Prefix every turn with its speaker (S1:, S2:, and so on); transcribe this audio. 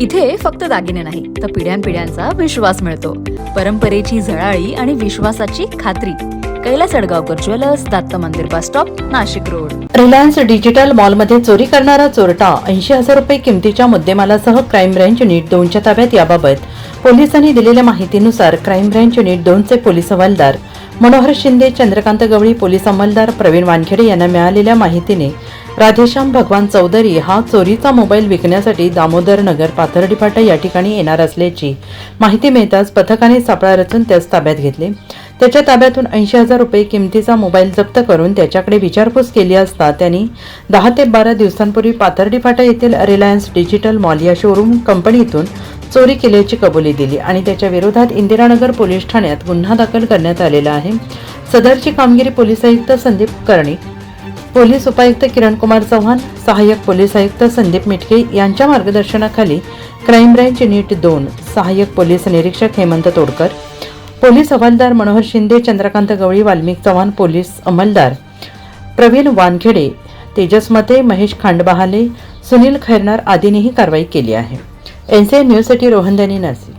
S1: इथे फक्त दागिने नाही तर पिढ्यानपिढ्यांचा विश्वास मिळतो. परंपरेची झळाळी आणि विश्वासाची खात्री. Kailas Adgaonkar jewellers Datta Mandir bus stop Nashik road.
S2: Reliance digital मॉलमध्ये चोरी करणारा चोरटा ऐंशी हजार रुपये किमतीच्या मुद्देमालासह क्राईम ब्रँच युनिट दोनच्या ताब्यात याबाबत पोलिसांनी दिलेल्या माहितीनुसार क्राईम ब्रँच युनिट दोनचे पोलीस हवालदार मनोहर शिंदे चंद्रकांत गवळी पोलीस अंमलदार प्रवीण वानखेडे यांना मिळालेल्या माहितीने राधेश्याम भगवान चौधरी हा चोरीचा मोबाईल विकण्यासाठी दामोदर नगर पाथर्डी फाटा या ठिकाणी येणार असल्याची माहिती मिळताच पथकाने सापळा रचून त्यास ताब्यात घेतले. त्याच्या ताब्यातून ऐंशी हजार रुपये किमतीचा मोबाईल जप्त करून त्याच्याकडे विचारपूस केली असता त्यांनी दहा ते बारा दिवसांपूर्वी पाथर्डी फाटा येथील रिलायन्स डिजिटल मॉल या शोरूम कंपनीतून चोरी केल्याची कबुली दिली आणि त्याच्या विरोधात इंदिरानगर पोलीस ठाण्यात गुन्हा दाखल करण्यात आलेला आहे. सदरची कामगिरी पोलीस आयुक्त संदीप कर्णिक पोलीस उपायुक्त किरण कुमार चव्हाण सहाय्यक पोलीस आयुक्त संदीप मिटके यांच्या मार्गदर्शनाखाली क्राईम ब्रँच युनिट दोन सहाय्यक पोलीस निरीक्षक हेमंत तोडकर पोलीस हवालदार मनोहर शिंदे चंद्रकांत गवळी वाल्मिक चव्हाण पोलीस अंमलदार प्रवीण वानखेडे तेजस मते महेश खांडबहाले सुनील खैरनार आदींनीही कारवाई केली आहे. एनसीएन न्यूजसाठी रोहन दॅनी नाशिक.